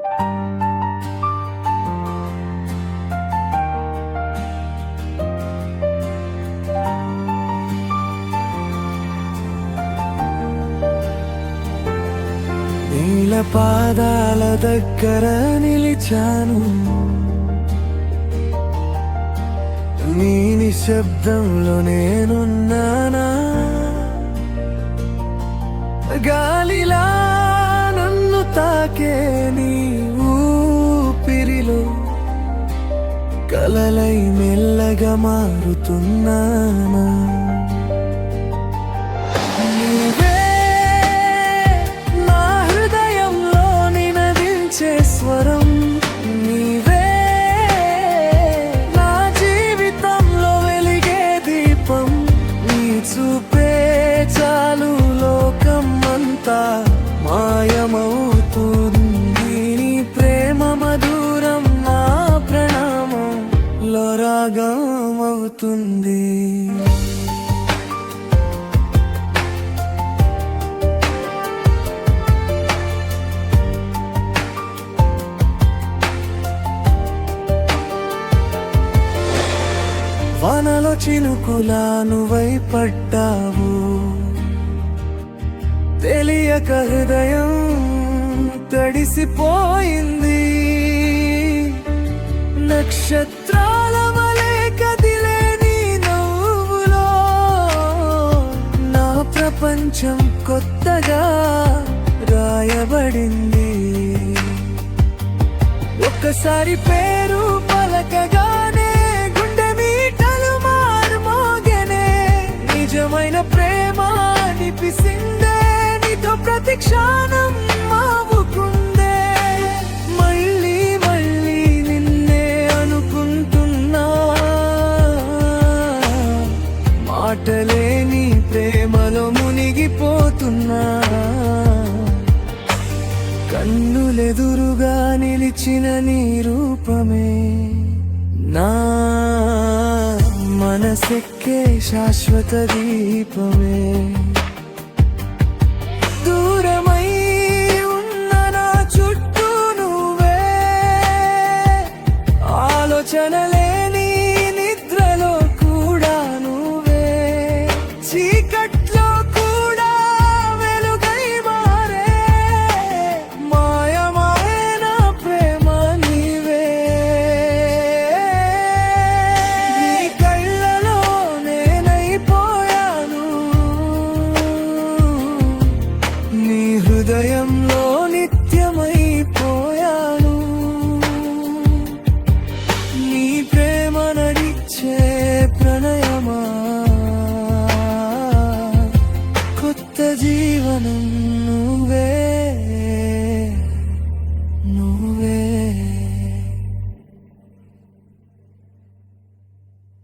నీల పాదాల దగ్గర నిలిచాను. నీ నిశ్శబ్దంలో నేనున్నానా? గాలిలా కలలై మెల్లగా మారుతున్నానా. అవుతుంది వానలో చినుకులా నువ్వై పడ్డావు. తెలియక హృదయం తడిసిపోయింది. నక్షత్రం ప్రపంచం కొత్తగా రాయబడింది. ఒక్కసారి పేరు పలకగానే గుండె మీటలు మారుమోగనే నిజమైన ప్రేమ అనిపిసిందే నీతో ప్రతి క్షణం మావుకుందే మళ్ళీ మళ్ళీ నిన్నే అనుకుంటున్నా. మాటలే నిలిచిన నీ రూపమే. నా మనసెక్కే శాశ్వత దీపమే. దూరమై ఉన్న నా చుట్టూ నువ్వే. ఆలోచనలేని ജീവനം